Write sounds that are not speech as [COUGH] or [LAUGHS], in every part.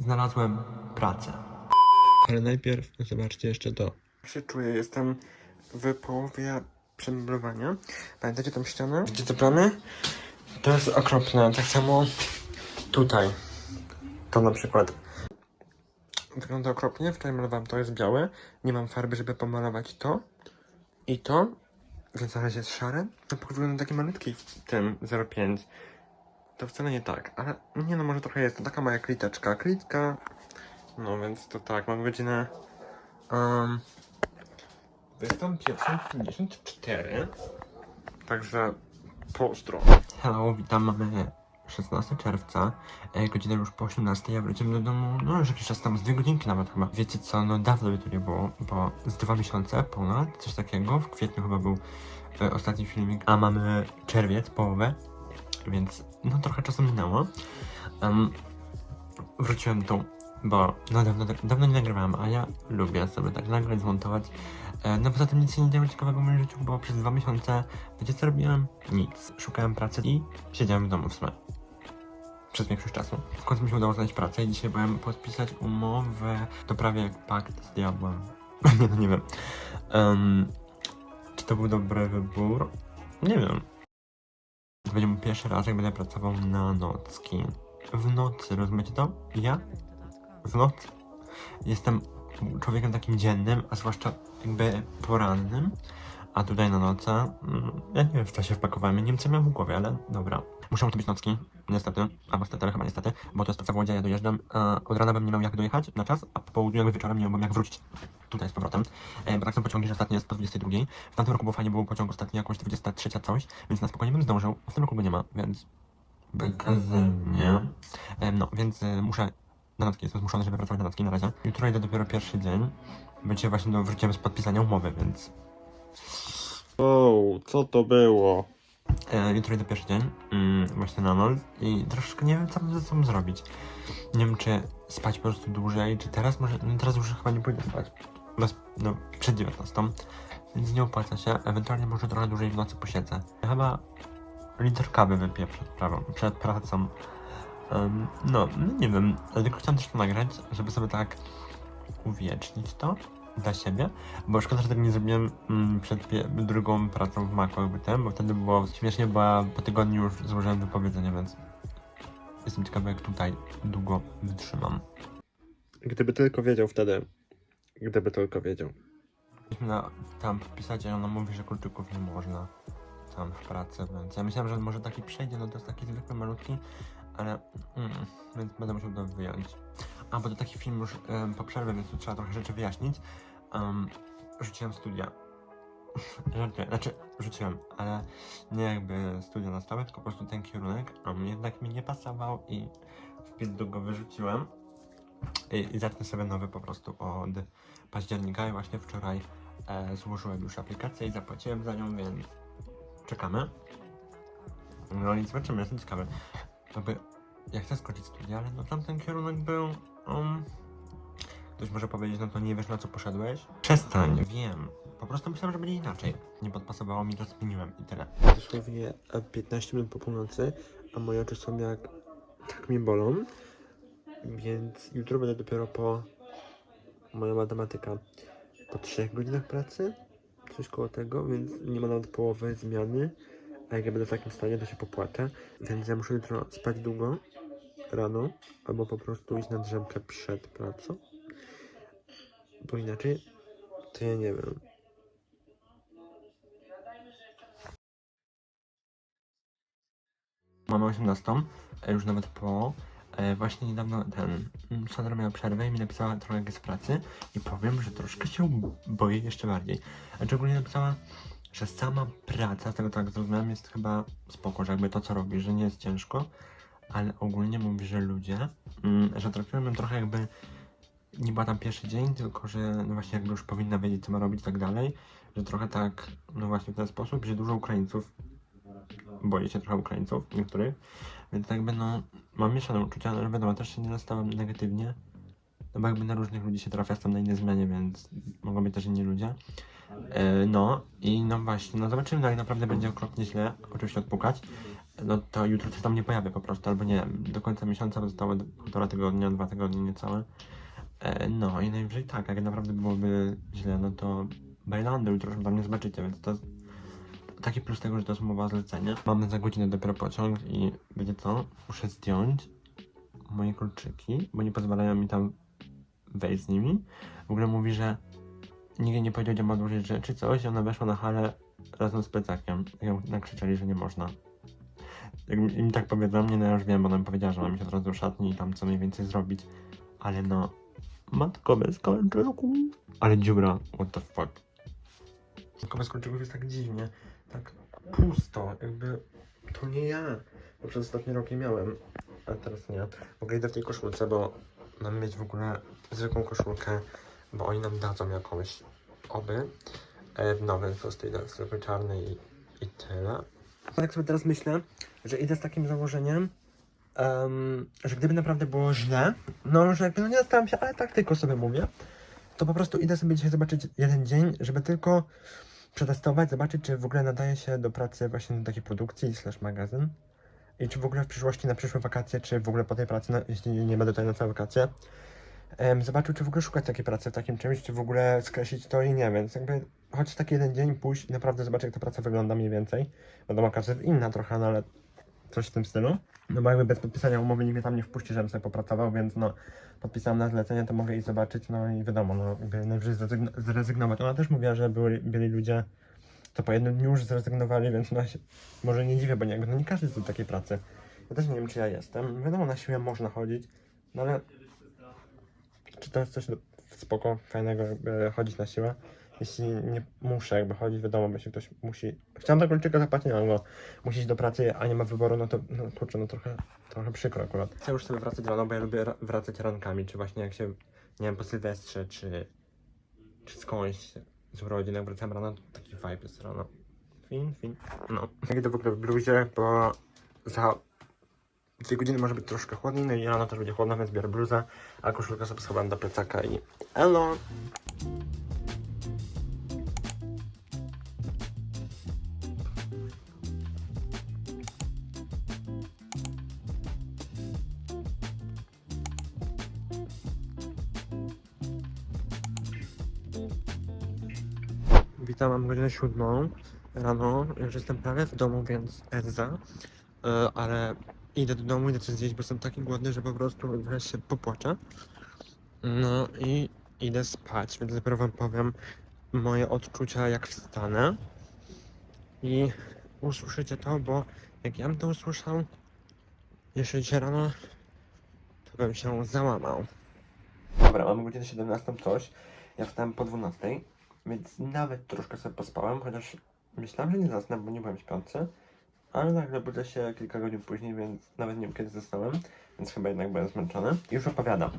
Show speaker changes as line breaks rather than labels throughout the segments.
znalazłem pracę.
Ale najpierw zobaczcie jeszcze to.
Jak się czuję? Jestem w połowie przemeblowania. Pamiętacie tą ścianę? Gdzie te plamy? To jest okropne. Tak samo tutaj. To na przykład. Wygląda okropnie. Wczoraj malowałem to, jest białe. Nie mam farby, żeby pomalować to. I to. Więc na razie jest szare. To wygląda taki malutki w tym 0,5. To wcale nie tak, ale nie no, może trochę jest. To taka mała kliteczka. Klitka. No więc to tak, mam godzinę. Um, Jestem pierwszą 54. Także pozdro.
Hello, witam, mamy 16 czerwca, e, godzina już po 18, ja wróciłem do domu, no już jakiś czas tam, z dwie godzinki nawet chyba. Wiecie co, no dawno by to nie było, bo z dwa miesiące ponad, coś takiego, w kwietniu chyba był e, ostatni filmik, a mamy czerwiec, połowę, więc no trochę czasu minęło. Em, wróciłem tu, bo no dawno, dawno nie nagrywałem, a ja lubię sobie tak nagrać, zmontować. E, No poza tym nic się nie działo ciekawego w moim życiu, bo przez dwa miesiące, wiecie co robiłem? Nic. Szukałem pracy i siedziałem w domu w sumie. Przez większość czasu. W końcu mi się udało znaleźć pracę i dzisiaj byłem podpisać umowę. To prawie jak pakt z diabłem. [LAUGHS] nie no, nie wiem. Em, czy to był dobry wybór? Nie wiem. To będzie mój pierwszy raz, jak będę pracował na nocki. W nocy, rozumiecie to? Ja? W nocy. Jestem człowiekiem takim dziennym, a zwłaszcza jakby porannym. A tutaj na noce, mm, ja nie wiem w co się wpakowałem, nie wiem co miałem w głowie, ale dobra. Muszą to być nocki, niestety, albo stety, ale chyba niestety, bo to jest praca w Łodzie, ja dojeżdżam, e, od rana bym nie miał jak dojechać na czas, a po południu jakby wieczorem nie miałbym jak wrócić. Tutaj z powrotem, e, bo tak są pociągi, że ostatni jest po 22, w tamtym roku było fajnie, był pociąg ostatni jakoś 23 coś, więc na spokojnie bym zdążył, w tym roku go nie ma, więc bekazynie. E, no, więc e, muszę na nocki, jestem zmuszony, żeby pracować na nocki na razie. Jutro idę dopiero pierwszy dzień, będzie właśnie do, wróciłem z podpisania umowy, więc
O, co to było?
E, jutro idę pierwszy dzień, mm, właśnie na noc i troszkę nie wiem, co ze sobą zrobić. Nie wiem, czy spać po prostu dłużej, czy teraz może, no teraz już chyba nie pójdę spać, bez, no, przed 19, więc nie opłaca się, ewentualnie może trochę dłużej w nocy posiedzę. Chyba liter kawy wypiję przed, prawą, przed pracą. Em, no, no, nie wiem, tylko chciałem też to nagrać, żeby sobie tak uwiecznić to dla siebie, bo szkoda, że tego nie zrobiłem mm, przed drugą pracą w Macu jakby ten, bo wtedy było śmiesznie, bo ja po tygodniu już złożyłem wypowiedzenie, więc jestem ciekawy jak tutaj długo wytrzymam.
Gdyby tylko wiedział wtedy. Gdyby tylko wiedział.
Na, tam podpisać, a ona mówi, że kluczyków nie można tam w pracy, więc ja myślałem, że może taki przejdzie, no to jest taki zwykły, malutki, ale mm, więc będę musiał to wyjąć. A, bo to taki film już em, po przerwie, więc tu trzeba trochę rzeczy wyjaśnić. Um, rzuciłem studia. [LAUGHS] Żartuję, znaczy rzuciłem, ale nie jakby studia na stałe, tylko po prostu ten kierunek, um, jednak mi nie pasował i w go wyrzuciłem. I, I zacznę sobie nowy po prostu od października i właśnie wczoraj e, złożyłem już aplikację i zapłaciłem za nią, więc czekamy. No i zobaczymy, jestem ciekawy. Jakby, ja chcę skończyć studia, ale no tamten kierunek był... Um, ktoś może powiedzieć, no to nie wiesz na co poszedłeś? Przestań, wiem. Po prostu myślałem, że będzie inaczej. Nie podpasowało mi, to zmieniłem i tyle.
Dosłownie e, 15 minut po północy, a moje oczy są jak... tak mnie bolą. Więc jutro będę dopiero po... moja matematyka po 3 godzinach pracy. Coś koło tego, więc nie ma nawet połowy zmiany. A jak ja będę w takim stanie, to się popłaczę. Więc ja muszę jutro spać długo, rano, albo po prostu iść na drzemkę przed pracą. Bo inaczej, to ja nie wiem.
Mamy 18, e, już nawet po. E, właśnie niedawno ten mm, Sandra miała przerwę i mi napisała trochę w pracy i powiem, że troszkę się boję jeszcze bardziej. A ogólnie napisała, że sama praca, z tego tak zrozumiałem, jest chyba spoko, że jakby to co robi, że nie jest ciężko, ale ogólnie mówi, że ludzie, mm, że traktują ją trochę jakby nie była tam pierwszy dzień, tylko że no właśnie jakby już powinna wiedzieć co ma robić i tak dalej, że trochę tak, no właśnie w ten sposób, że dużo Ukraińców boję się trochę Ukraińców, niektórych, więc tak jakby no, mam mieszane uczucia, no ale wiadomo, też się nie nastawiam negatywnie, no bo jakby na różnych ludzi się trafia, jestem na innej zmianie, więc mogą być też inni ludzie. E, no i no właśnie, no zobaczymy, no jak naprawdę będzie okropnie źle, oczywiście odpukać. No to jutro się tam nie pojawię po prostu, albo nie wiem, do końca miesiąca zostało półtora tygodnia, dwa tygodnie niecałe. E, no i najwyżej tak, jak naprawdę byłoby źle, no to Bajlandy jutro już tam nie zobaczycie, więc to jest taki plus tego, że to jest umowa o zlecenie. Mamy za godzinę dopiero pociąg i wiecie co? Muszę zdjąć moje kluczyki, bo nie pozwalają mi tam wejść z nimi. W ogóle mówi, że nikt nie powiedział, gdzie ma odłożyć rzeczy, coś i ona weszła na halę razem z plecakiem. Ją nakrzyczeli, że nie można. Jak mi im tak powiedzą, nie no ja już wiem, bo ona mi powiedziała, że mam iść od razu szatni i tam co najwięcej zrobić. Ale no, matko bez kończyku. Ale dziura, what the fuck. Matko bez kończyków jest tak dziwnie, tak pusto, jakby to nie ja. Bo przez ostatni rok je miałem, a teraz nie. Mogę idę w tej koszulce, bo mam mieć w ogóle zwykłą koszulkę, bo oni nam dadzą jakąś oby. E, w nowym w zwykłej czarnej i, i tyle. Tak sobie teraz myślę, że idę z takim założeniem, em, że gdyby naprawdę było źle, no że jakby no nie zastanawiam się, ale tak tylko sobie mówię, to po prostu idę sobie dzisiaj zobaczyć jeden dzień, żeby tylko przetestować, zobaczyć, czy w ogóle nadaje się do pracy właśnie do takiej produkcji slash magazyn. I czy w ogóle w przyszłości na przyszłe wakacje, czy w ogóle po tej pracy, na, jeśli nie będę tutaj na całe wakacje, em, zobaczył, czy w ogóle szukać takiej pracy w takim czymś, czy w ogóle skreślić to i nie, więc jakby choć taki jeden dzień pójść i naprawdę zobaczyć, jak ta praca wygląda mniej więcej. Wiadomo, każda jest inna trochę, no ale coś w tym stylu. No bo jakby bez podpisania umowy nikt mnie tam nie wpuści, żebym sobie popracował, więc no podpisałem na zlecenie, to mogę iść zobaczyć, no i wiadomo, no najwyżej zrezygn- zrezygnować. Ona też mówiła, że byli, byli ludzie, co po jednym dniu już zrezygnowali, więc no się może nie dziwię, bo nie, jakby, no nie każdy jest do takiej pracy. Ja też nie wiem, czy ja jestem. Wiadomo, na siłę można chodzić, no ale czy to jest coś do- spoko, fajnego, jakby chodzić na siłę? Jeśli nie muszę jakby chodzić, wiadomo, bo się ktoś musi... Chciałem do kończyka zapłacić, go. Musi iść do pracy, a nie ma wyboru, no to no, kurczę, no trochę, trochę przykro akurat. Chcę już sobie wracać rano, bo ja lubię ra- wracać rankami, czy właśnie jak się, nie wiem, po Sylwestrze, czy, czy skądś z urodzin, jak wracam rano, to taki vibe jest rano. Fin, fin. No. Jak idę w ogóle w bluzie, bo za dwie godziny może być troszkę chłodniej, no i rano też będzie chłodno, więc biorę bluzę, a koszulkę sobie schowam do plecaka i elo! Witam, mam godzinę siódmą rano, już jestem prawie w domu, więc Edza, e, ale idę do domu, idę coś zjeść, bo jestem taki głodny, że po prostu się popłaczę. No i idę spać, więc dopiero wam powiem moje odczucia jak wstanę i usłyszycie to, bo jak ja bym to usłyszał jeszcze dzisiaj rano, to bym się załamał. Dobra, mamy godzinę 17 coś, ja wstałem po 12, więc nawet troszkę sobie pospałem, chociaż myślałem, że nie zasnę, bo nie byłem śpiący. Ale nagle budzę się kilka godzin później, więc nawet nie wiem kiedy zasnąłem, więc chyba jednak byłem zmęczony. Już opowiadam.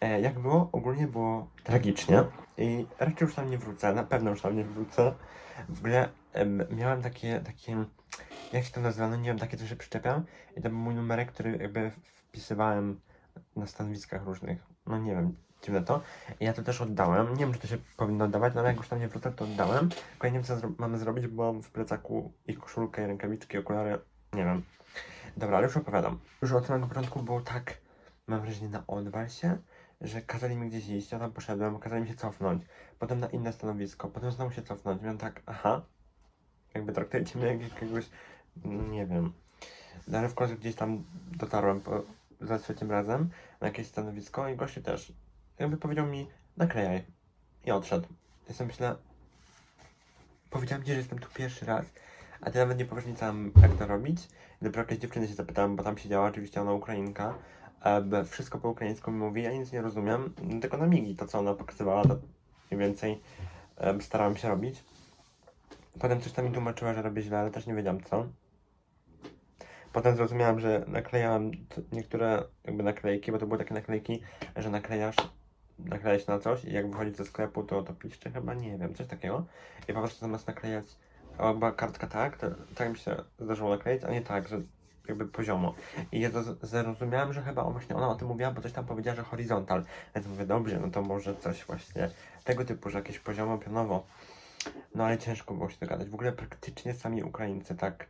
E, jak było? Ogólnie było tragicznie i raczej już tam nie wrócę, na pewno już tam nie wrócę. W ogóle em, miałem takie, takie, jak się to nazywa, no nie wiem, takie coś, że przyczepiam i to był mój numerek, który jakby wpisywałem na stanowiskach różnych. No nie wiem, to. Ja to też oddałem. Nie wiem, czy to się powinno oddawać, no ale jak już tam nie wrócę, to oddałem. Tylko ja nie wiem, co mamy zrobić, bo mam w plecaku i koszulkę, i rękawiczki, okulary. Nie wiem. Dobra, ale już opowiadam. Już od samego początku było tak, mam wrażenie, na odwal się, że kazali mi gdzieś iść, ja tam poszedłem, kazali mi się cofnąć. Potem na inne stanowisko, potem znowu się cofnąć. Miałem tak, aha, jakby traktujecie mnie jak jakiegoś, nie wiem. No ale w końcu gdzieś tam dotarłem po, za trzecim razem na jakieś stanowisko i gościu też jakby powiedział mi naklejaj i odszedł. Ja sobie myślę, powiedziałem ci, że jestem tu pierwszy raz, a ty nawet nie powiesz jak to robić. I dopiero jakaś dziewczyny się zapytałem, bo tam siedziała oczywiście ona Ukrainka, wszystko po ukraińsku mi mówi, ja nic nie rozumiem, tylko na migi to co ona pokazywała, to mniej więcej e, starałem się robić. Potem coś tam mi tłumaczyła, że robię źle, ale też nie wiedziałem co. Potem zrozumiałem, że naklejałem t- niektóre jakby naklejki, bo to były takie naklejki, że naklejasz, naklejasz na coś i jak wychodzisz ze sklepu, to to piszczy chyba, nie wiem, coś takiego. I po prostu zamiast naklejać, a była kartka tak, to tak mi się zdarzyło nakleić, a nie tak, że jakby poziomo. I ja to zrozumiałem, że chyba właśnie ona o tym mówiła, bo coś tam powiedziała, że horyzontal. Więc mówię, dobrze, no to może coś właśnie tego typu, że jakieś poziomo, pionowo. No ale ciężko było się dogadać. W ogóle praktycznie sami Ukraińcy tak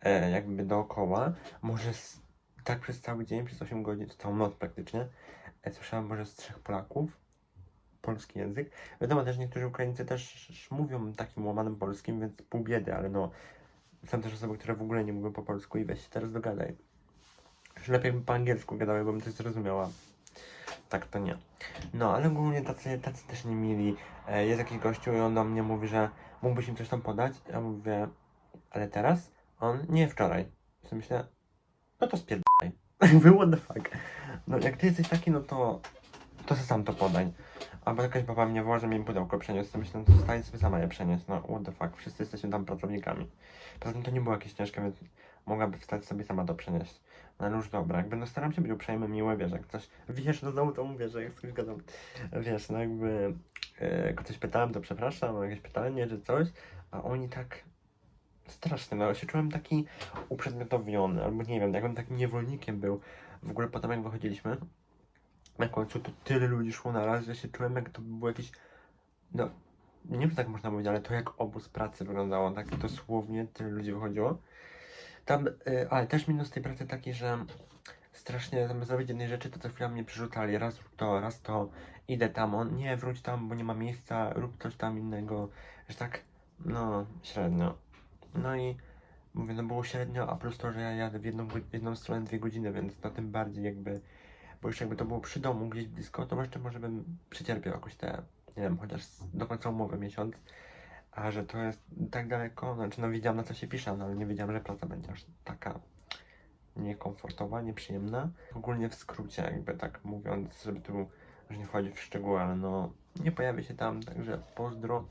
e, jakby dookoła. Może z, tak przez cały dzień, przez 8 godzin, całą noc praktycznie. E, słyszałem może z trzech Polaków polski język. Wiadomo, też niektórzy Ukraińcy też mówią takim łamanym polskim, więc pół biedy, ale no są też osoby, które w ogóle nie mówią po polsku i weź się teraz dogadaj. Już lepiej bym po angielsku gadał, bym coś zrozumiała. Tak to nie. No, ale ogólnie tacy, tacy też nie mili. E, jest jakiś gościu i on do mnie mówi, że mógłbyś im coś tam podać. Ja mówię, ale teraz? On, nie wczoraj. Ja myślę, no to spierdaj. [LAUGHS] Mówię, what the fuck. No, jak ty jesteś taki, no to, to sobie sam to podaj. Albo jakaś baba mnie woła, że mi pudełko przeniósł, to myślę, no to stań sobie sama je przenieść. No, what the fuck, wszyscy jesteśmy tam pracownikami. Poza tym to nie było jakieś ciężkie, więc mogłaby wstać sobie sama to przenieść. No ale już dobra, jakby no staram się być uprzejmy, miły, wiesz, jak coś, wiesz, no znowu to mówię, że jak coś gadam, wiesz, no jakby, e, jak o coś pytałem, to przepraszam, o jakieś pytanie czy coś, a oni tak, strasznie, no się czułem taki uprzedmiotowiony, albo nie wiem, jakbym takim niewolnikiem był. W ogóle potem jak wychodziliśmy, na końcu to tyle ludzi szło na raz, że się czułem jak to był jakiś, no, nie wiem, czy tak można mówić, ale to jak obóz pracy wyglądało, tak dosłownie tyle ludzi wychodziło. Tam, y, ale też minus tej pracy taki, że strasznie zamiast zrobić jednej rzeczy, to co chwila mnie przerzucali, raz to, raz to, idę tam, on, nie, wróć tam, bo nie ma miejsca, rób coś tam innego, że tak, no, średnio. No i mówię, no było średnio, a plus to, że ja jadę w jedną, w jedną stronę dwie godziny, więc na tym bardziej jakby, bo już jakby to było przy domu, gdzieś blisko, to jeszcze może bym przycierpiał jakoś te, nie wiem, chociaż do końca umowy miesiąc, a że to jest tak daleko, znaczy no wiedziałam na co się pisze, no ale nie wiedziałam, że praca będzie aż taka niekomfortowa, nieprzyjemna. Ogólnie w skrócie jakby tak mówiąc, żeby tu już nie wchodzić w szczegóły, ale no nie pojawię się tam, także pozdro.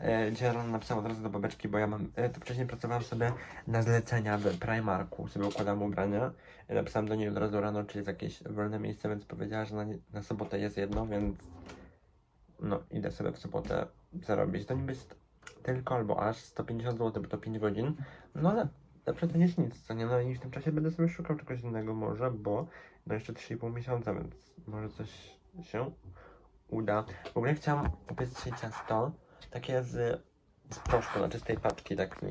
E, dzisiaj rano napisałem od razu do babeczki, bo ja mam, e, to wcześniej pracowałem sobie na zlecenia w Primarku, sobie układam ubrania. E, napisałem do niej od razu rano, czy jest jakieś wolne miejsce, więc powiedziała, że na, na sobotę jest jedno, więc no idę sobie w sobotę zarobić. To niby jest tylko albo aż 150 zł, bo to 5 godzin. No ale lepsze to niż nic, co nie? No i w tym czasie będę sobie szukał czegoś innego może, bo no jeszcze 3,5 miesiąca, więc może coś się uda. W ogóle chciałam upiec dzisiaj ciasto, takie z, z proszku, znaczy z tej paczki, taki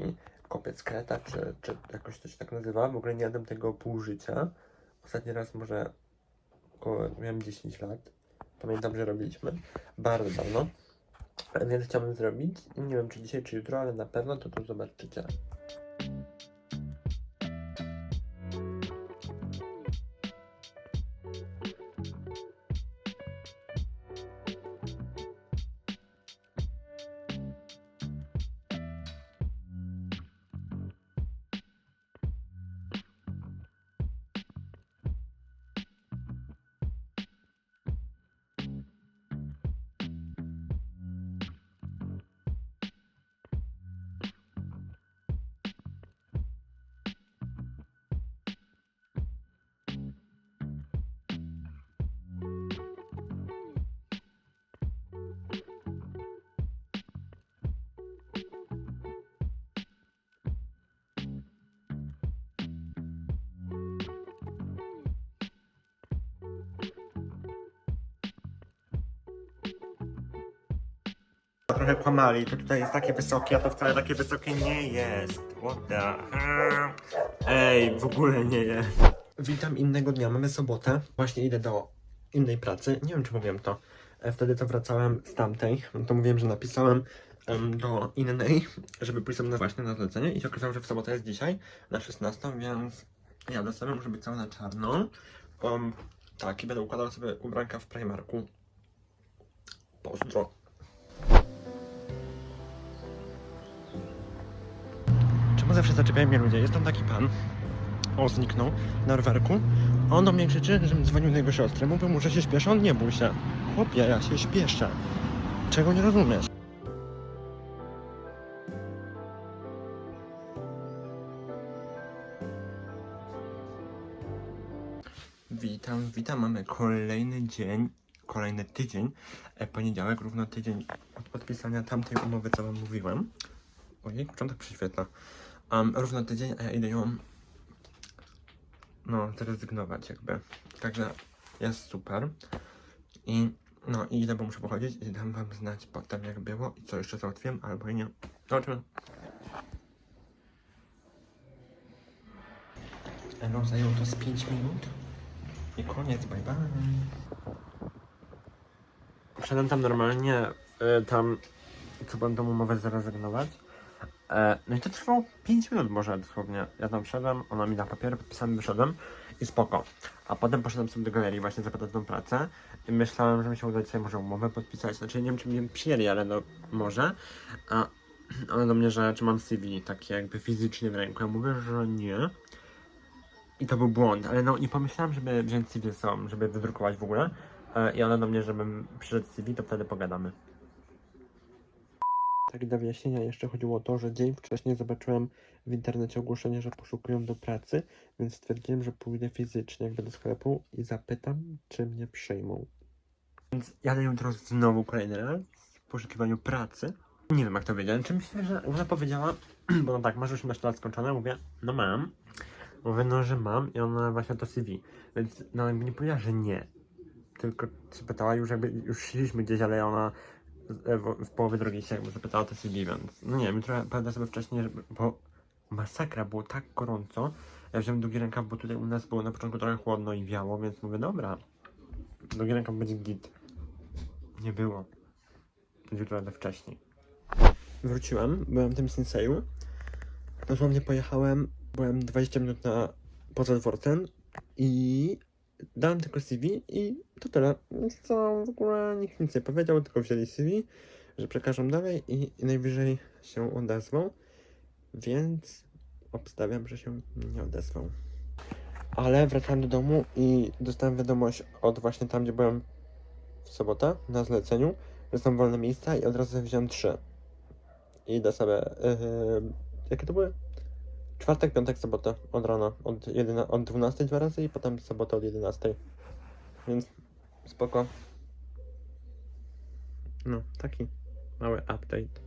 kopiec kreta, czy, czy jakoś to się tak nazywa. W ogóle nie jadłem tego pół życia. Ostatni raz może około, miałem 10 lat. Pamiętam, że robiliśmy. Bardzo dawno. Więc chciałbym zrobić. Nie wiem, czy dzisiaj, czy jutro, ale na pewno to tu zobaczycie. Trochę kłamali, to tutaj jest takie wysokie, a to wcale takie wysokie nie jest. What the? Ej, w ogóle nie jest. Witam innego dnia, mamy sobotę. Właśnie idę do innej pracy. Nie wiem, czy mówiłem to. E, Wtedy to wracałem z tamtej. To mówiłem, że napisałem em, do innej, żeby pójść sobie na właśnie na zlecenie i się okazało, że w sobotę jest dzisiaj na 16, więc jadę sobie, muszę być cały na czarno. Um, tak, i będę układał sobie ubranka w Primarku. Pozdro. Zawsze zaczepiają mnie ludzie? Jest tam taki pan, o zniknął, na rowerku. On do mnie krzyczy, żebym dzwonił do jego siostry. Mówię mu, że się śpieszę, on nie bój się. Chłopie, ja się śpieszę. Czego nie rozumiesz? Witam, witam. Mamy kolejny dzień, kolejny tydzień. E, poniedziałek, równo tydzień od podpisania tamtej umowy, co wam mówiłem. Ojej, początek przyświetla. Um, równo tydzień, a ja idę ją no, zrezygnować jakby. Także jest super. I no i idę, bo muszę pochodzić i dam wam znać potem jak było i co jeszcze załatwiłem, albo i nie. Zobaczymy.
No, zajęło to z 5 minut. I koniec, bye bye. Wszedłem tam normalnie, y, tam, co będą umowę zrezygnować. E, no i to trwało 5 minut może dosłownie. Ja tam wszedłem, ona mi da papier, podpisałem, wyszedłem i spoko. A potem poszedłem sobie do galerii właśnie zapytać tą pracę i myślałem, że mi się uda dzisiaj może umowę podpisać. Znaczy nie wiem, czy mnie przyjęli, ale no może. A [CLEARS THROAT] ona do mnie, że czy mam CV takie jakby fizycznie w ręku. Ja mówię, że nie. I to był błąd, ale no nie pomyślałem, żeby wziąć CV są, żeby wydrukować w ogóle. E, I ona do mnie, żebym przyszedł CV, to wtedy pogadamy. Tak dla wyjaśnienia jeszcze chodziło o to, że dzień wcześniej zobaczyłem w internecie ogłoszenie, że poszukują do pracy, więc stwierdziłem, że pójdę fizycznie jakby do sklepu i zapytam, czy mnie przyjmą. Więc jadę jutro znowu kolejny raz w poszukiwaniu pracy. Nie wiem jak to wiedziałem, czy myślę, że ona powiedziała, [CLEARS THROAT] bo no tak, masz 18 lat skończone, mówię, no mam. Mówię, no, że mam i ona właśnie to CV, więc no jakby nie powiedziała, że nie. Tylko się pytała już jakby, już szliśmy gdzieś, ale ona w, połowie drogi się jakby zapytała to CV, więc no nie wiem, trochę pamiętam sobie wcześniej, że, bo masakra, było tak gorąco. Ja wziąłem długi rękaw, bo tutaj u nas było na początku trochę chłodno i wiało, więc mówię, dobra, długi rękaw będzie git. Nie było. Jutro jadę wcześniej. Wróciłem, byłem w tym Sinseju. Dosłownie pojechałem, byłem 20 minut na poza dworcem i dałem tylko CV i to tyle. Więc co, w ogóle nikt nic nie powiedział, tylko wzięli CV, że przekażą dalej i, najwyżej się odezwą, więc obstawiam, że się nie odezwą. Ale wracałem do domu i dostałem wiadomość od właśnie tam, gdzie byłem w sobotę na zleceniu, że są wolne miejsca i od razu wziąłem trzy. I idę sobie, yy, jakie to były? Czwartek, piątek, sobota od rana, od, jedyna, od 12 dwa razy i potem sobota od 11. Więc spoko. No, taki mały update.